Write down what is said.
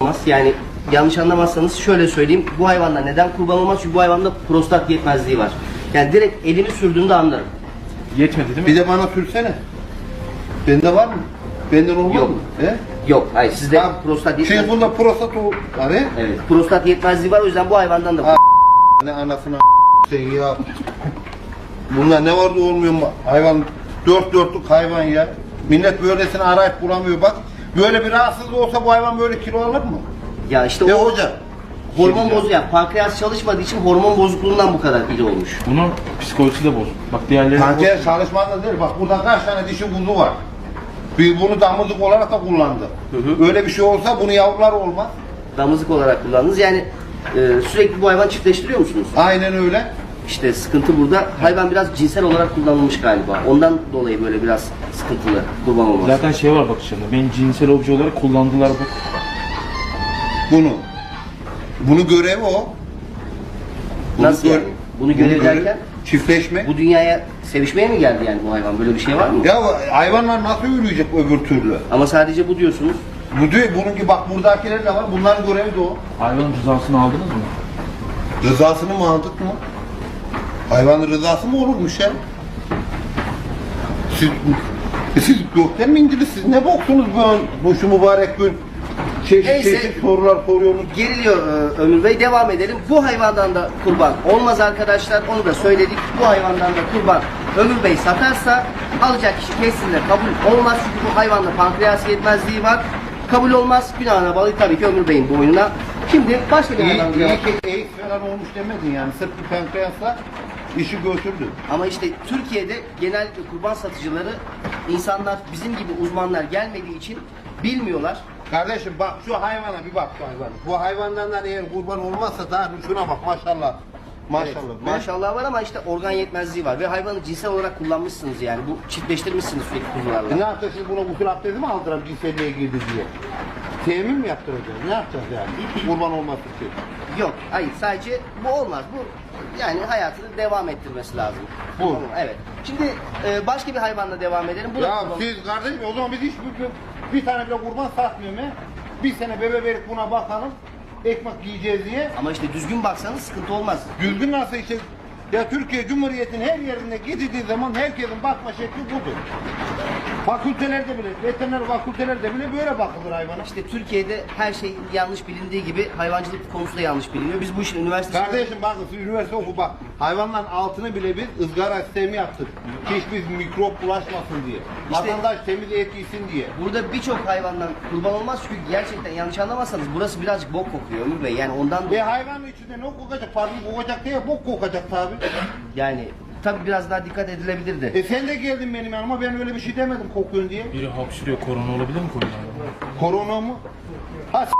olmaz. Yani yanlış anlamazsanız şöyle söyleyeyim. Bu hayvanda neden kurban olmaz? Çünkü bu hayvanda prostat yetmezliği var. Yani direkt elimi sürdüğümde anlarım. Yetmedi değil mi? Bir de bana sürsene. Bende var mı? Benden olmaz Yok. mı? He? Yok, hayır sizde Ha, prostat Şey yetmezliği bunda prostat o var he? Evet, prostat yetmezliği var. O yüzden bu hayvandan da Ha. Ne anasını sen ya. Bunlar ne vardı olmuyor mu? Hayvan dört dörtlük hayvan ya. Millet böylesini arayıp bulamıyor bak. Böyle bir rahatsızlık olsa bu hayvan böyle kilo alır mı? ya işte Ya o hoca. hormon Şey bozu yani pankreas çalışmadığı için hormon bozukluğundan bu kadar iri olmuş. Bunun psikolojisi de bozuk. Bak diğerleri Pankreas çalışmanda değil. Bak burada kaç tane dişi kuzu var. Bir bunu damızlık olarak da kullandı. hı. Öyle bir şey olsa bunu yavrular olmaz. Damızlık olarak kullandınız. Yani e, sürekli bu hayvan çiftleştiriyor musunuz? Aynen öyle. İşte sıkıntı burada. Hayvan biraz cinsel olarak kullanılmış galiba. Ondan dolayı böyle biraz sıkıntılı kurban olması. Zaten şey var bak içinde. Beni cinsel obje olarak kullandılar bak. Bunu. Bunu görevi o. Bunu Nasıl gör- yani? Bunu görev derken? Çiftleşme. Bu dünyaya sevişmeye mi geldi yani bu hayvan? Böyle bir şey var mı? Ya hayvanlar nasıl yürüyecek öbür türlü? Ama sadece bu diyorsunuz. Bu diyor, bunun gibi bak buradakiler de var. Bunların görevi de o. Hayvanın rızasını aldınız mı? Rızasını mı aldık mı? Hayvanın rızası mı olurmuş ya? Siz, siz gökten mi indiniz? Siz ne boksunuz bu, bu şu mübarek gün? Çeşit Neyse. çeşit sorular soruyorsunuz. Geriliyor e, Ömür Bey. Devam edelim. Bu hayvandan da kurban olmaz arkadaşlar. Onu da söyledik. Bu hayvandan da kurban Ömür Bey satarsa alacak kişi kesinlikle kabul olmaz. Çünkü bu hayvanda pankreas yetmezliği var. Kabul olmaz. Günahına bağlı tabii ki Ömür Bey'in boynuna. Şimdi başka bir İyi, hayvan iyi ki AIDS falan olmuş demedin yani. Sırf bir pankreasla işi götürdü. Ama işte Türkiye'de genellikle kurban satıcıları insanlar bizim gibi uzmanlar gelmediği için bilmiyorlar. Kardeşim bak şu hayvana bir bak şu hayvana. Bu hayvandan da eğer kurban olmazsa daha şuna bak maşallah. Maşallah. Evet, maşallah var ama işte organ yetmezliği var ve hayvanı cinsel olarak kullanmışsınız yani. Bu çiftleştirmişsiniz sürekli E ne kuzularla. yapacağız şimdi buna usul abdesti mi aldıralım cinselliğe girdi diye? Temin mi yaptıracağız? Ne yapacağız yani? Kurban olması için. Yok, hayır sadece bu olmaz. Bu yani hayatını devam ettirmesi lazım. Bu. Tamam, Evet. Şimdi e, başka bir hayvanla devam edelim. Bu da Ya kurban- siz kardeşim o zaman biz hiç bir, bir, tane bile kurban satmıyorum he. Bir sene bebe verip buna bakalım. Ekmek yiyeceğiz diye. Ama işte düzgün baksanız sıkıntı olmaz. Düzgün nasıl işte ya Türkiye Cumhuriyeti'nin her yerinde gidildiği zaman herkesin bakma şekli budur. Fakültelerde bile, veteriner fakültelerde bile böyle bakılır hayvana. İşte Türkiye'de her şey yanlış bilindiği gibi hayvancılık konusu da yanlış biliniyor. Biz bu işin üniversitesinde... Kardeşim bakın siz üniversite oku bak. Hayvanların altını bile biz ızgara sistemi yaptık. Hiç biz mikrop bulaşmasın diye. İşte- Vatandaş temiz et yesin diye. Burada birçok hayvandan kurban olmaz çünkü gerçekten yanlış anlamazsanız burası birazcık bok kokuyor Ömür Bey. Yani ondan Ve hayvanın içinde ne kokacak? Pardon kokacak diye bok kokacak tabi. yani tabii biraz daha dikkat edilebilirdi. E sen de geldin benim yanıma ben öyle bir şey demedim kokuyorsun diye. Biri hapşırıyor korona olabilir mi koyunlarda? Korona mı? Ha s-